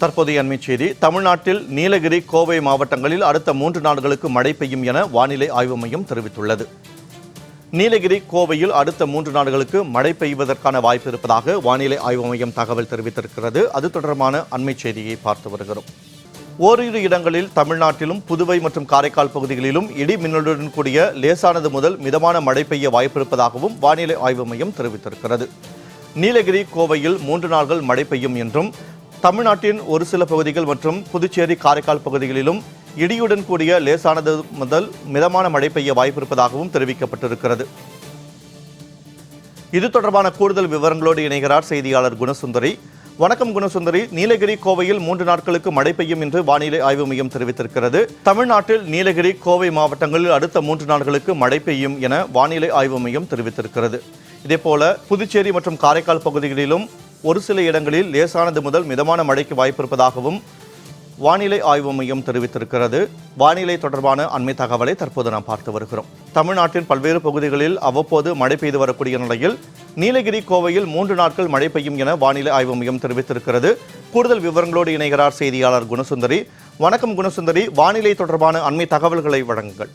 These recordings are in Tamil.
தற்போதைய அண்மைச் செய்தி தமிழ்நாட்டில் நீலகிரி கோவை மாவட்டங்களில் அடுத்த மூன்று நாட்களுக்கு மழை பெய்யும் என வானிலை ஆய்வு மையம் தெரிவித்துள்ளது. நீலகிரி கோவையில் அடுத்த மூன்று நாடுகளுக்கு மழை பெய்வதற்கான வாய்ப்பு இருப்பதாக வானிலை ஆய்வு மையம் தகவல் தெரிவித்திருக்கிறது. அது தொடர்பான அண்மைச் செய்தியை பார்த்து வருகிறோம். ஓரிரு இடங்களில் தமிழ்நாட்டிலும் புதுவை மற்றும் காரைக்கால் பகுதிகளிலும் இடி மின்னலுடன் கூடிய லேசானது முதல் மிதமான மழை பெய்ய வாய்ப்பிருப்பதாகவும் வானிலை ஆய்வு மையம் தெரிவித்திருக்கிறது. நீலகிரி கோவையில் மூன்று நாட்கள் மழை பெய்யும் என்றும் தமிழ்நாட்டின் ஒரு சில பகுதிகள் மற்றும் புதுச்சேரி காரைக்கால் பகுதிகளிலும் இடியுடன் கூடிய லேசானது முதல் மிதமான மழை பெய்ய வாய்ப்பிருப்பதாகவும் தெரிவிக்கப்பட்டிருக்கிறது. இது தொடர்பான கூடுதல் விவரங்களோடு இணைகிறார் செய்தியாளர் குணசுந்தரி. வணக்கம் குணசுந்தரி. நீலகிரி கோவையில் மூன்று நாட்களுக்கு மழை பெய்யும் என்று வானிலை ஆய்வு மையம் தெரிவித்திருக்கிறது. தமிழ்நாட்டில் நீலகிரி கோவை மாவட்டங்களில் அடுத்த மூன்று நாட்களுக்கு மழை பெய்யும் என வானிலை ஆய்வு மையம் தெரிவித்திருக்கிறது. இதேபோல புதுச்சேரி மற்றும் காரைக்கால் பகுதிகளிலும் ஒரு சில இடங்களில் லேசானது முதல் மிதமான மழைக்கு வாய்ப்பிருப்பதாகவும் வானிலை ஆய்வு மையம் தெரிவித்திருக்கிறது. வானிலை தொடர்பான அண்மை தகவலை தற்போது நாம் பார்த்து வருகிறோம். தமிழ்நாட்டின் பல்வேறு பகுதிகளில் அவ்வப்போது மழை பெய்து வரக்கூடிய நிலையில் நீலகிரி கோவையில் மூன்று நாட்கள் மழை பெய்யும் என வானிலை ஆய்வு மையம் தெரிவித்திருக்கிறது. கூடுதல் விவரங்களோடு இணைகிறார் செய்தியாளர் குணசுந்தரி. வணக்கம் குணசுந்தரி. வானிலை தொடர்பான அண்மை தகவல்களை வழங்குங்கள்.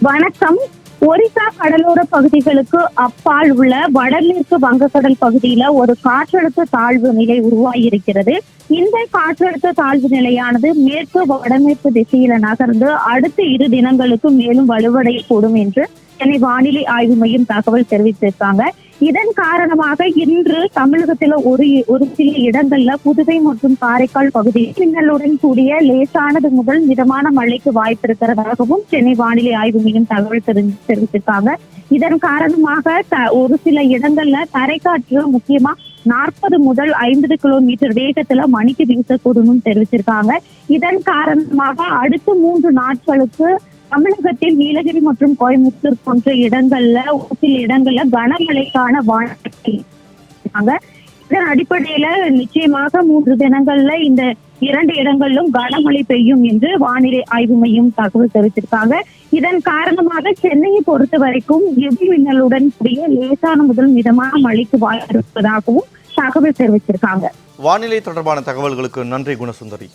வணக்கம். ஒரிசா கடலோர பகுதிகளுக்கு அப்பால் உள்ள வடமேற்கு வங்கக்கடல் பகுதியில ஒரு காற்றழுத்த தாழ்வு நிலை உருவாகியிருக்கிறது. இந்த காற்றழுத்த தாழ்வு நிலையானது மேற்கு வடமேற்கு திசையில நகர்ந்து அடுத்த இரு தினங்களுக்கு மேலும் வலுவடையக்கூடும் என்று சென்னை வானிலை ஆய்வு மையம் தகவல் தெரிவித்திருக்காங்க. இதன் காரணமாக இன்று தமிழகத்துல ஒரு ஒரு சில இடங்கள்ல புதுவை மற்றும் காரைக்கால் பகுதியில் மின்னலுடன் கூடிய லேசானது முதல் மிதமான மழைக்கு வாய்ப்பு இருக்கிறதாகவும் சென்னை வானிலை ஆய்வு மையம் தகவல் தெரிவி- தெரிவித்திருக்காங்க. இதன் காரணமாக த- ஒரு சில இடங்கள்ல தரைக்காற்று முக்கியமா நாற்பது முதல் ஐம்பது கிலோமீட்டர் வேகத்துல மணிக்கு வீசக்கூடும் தெரிவிச்சிருக்காங்க. இதன் காரணமாக அடுத்த மூன்று நாட்களுக்கு தமிழகத்தில் நீலகிரி மற்றும் கோயம்புத்தூர் போன்ற இடங்கள்ல ஒரு சில இடங்கள்ல கனமழைக்கான வாய்ப்பு இதன் அடிப்படையில நிச்சயமாக மூன்று தினங்கள்ல இந்த இரண்டு இடங்களிலும் கனமழை பெய்யும் என்று வானிலை ஆய்வு மையம் தகவல் தெரிவித்திருக்காங்க. இதன் காரணமாக சென்னையை பொறுத்த வரைக்கும் எதிர் மின்னலுடன் கூடிய லேசான முதல் மிதமான மழைக்கு வாய்ப்பு இருப்பதாகவும் தகவல் தெரிவிச்சிருக்காங்க வானிலை தொடர்பான தகவல்களுக்கு நன்றி குணசுந்தரி.